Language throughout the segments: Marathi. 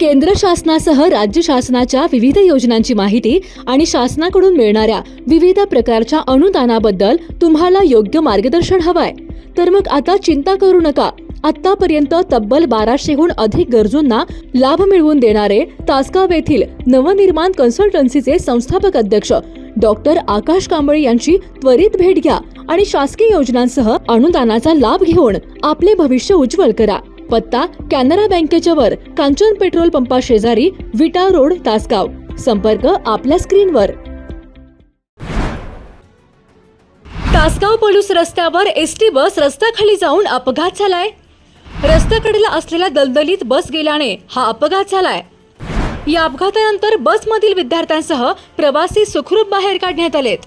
केंद्र शासनासह राज्य शासनाच्या विविध योजनांची माहिती आणि शासनाकडून मिळणाऱ्या विविध प्रकारच्या अनुदानाबद्दल तुम्हाला योग्य मार्गदर्शन हवंय. तर मग आता चिंता करू नका. आतापर्यंत तब्बल बाराशेहून अधिक गरजूंना लाभ मिळवून देणारे तासगाव येथील नवनिर्माण कन्सल्टन्सीचे संस्थापक अध्यक्ष डॉक्टर आकाश कांबळे यांची त्वरित भेट घ्या आणि शासकीय योजनांसह अनुदानाचा लाभ घेऊन आपले भविष्य उज्ज्वल करा. पत्ता कॅनरा बँकेच्या वर कांचन पेट्रोल पंपा शेजारी विटा रोड तासगाव. संपर्क आपल्या स्क्रीनवर तासगाव पलूस रस्त्यावर एसटी बस रस्त्याखाली जाऊन अपघात झालाय. रस्त्याकडेला असलेल्या दलदलीत बस गेल्याने हा अपघात झालाय. या अपघातानंतर बसमधील विद्यार्थ्यांसह प्रवासी सुखरूप बाहेर काढण्यात आलेत.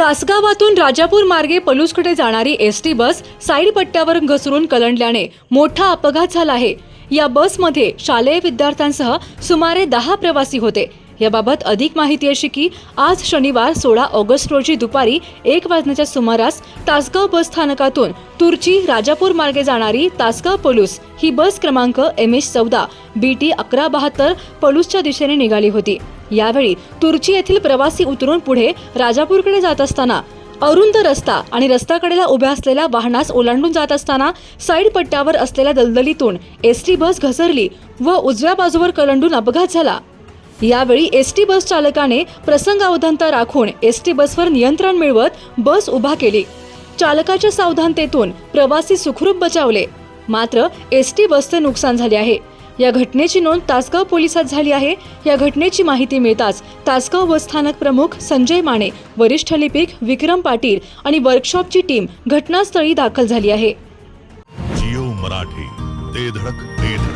तासगावातून राजापूर मार्गे पलूसकडे जाणारी एस टी बस साईड पट्ट्यावर घसरून कलंडल्याने मोठा अपघात झाला आहे. या बसमध्ये शालेय विद्यार्थ्यांसह सुमारे दहा प्रवासी होते. याबाबत अधिक माहिती अशी की आज शनिवार सोळा ऑगस्ट रोजी दुपारी एक वाजण्याच्या सुमारास तासगाव बस स्थानकातून तुर्ची राजापूर मार्गे जाणारी तासगाव पलूस ही बस क्रमांक एम एच चौदा बी टी अकरा बहात्तर पलूसच्या दिशेने निघाली होती. यावेळी तुर्ची येथील प्रवासी उतरून पुढे राजापूरकडे जात असताना अरुंद रस्ता आणि रस्त्याकडेला उभ्या असलेल्या वाहनास ओलांडून जात असताना साईड पट्ट्यावर असलेल्या दलदलीतून एस टी बस घसरली व उजव्या बाजूवर कलंडून अपघात झाला. यावेळी एस टी बस चालकाने प्रसंगावधानता राखून एस टी बसवर नियंत्रण मिळवत बस उभा केली. चालकाच्या सावधानतेतून प्रवासी सुखरूप बचावले. मात्र एस टी बसचे नुकसान झाले आहे. या घटनेची नोंद तासगाव पोलिसात झाली आहे. या घटनेची माहिती मिळताच तासगाव बस स्थानक प्रमुख संजय माने वरिष्ठ लिपिक विक्रम पाटील आणि वर्कशॉपची टीम घटनास्थळी दाखल झाली आहे. जिओ मराठी ते धडक ते धडक.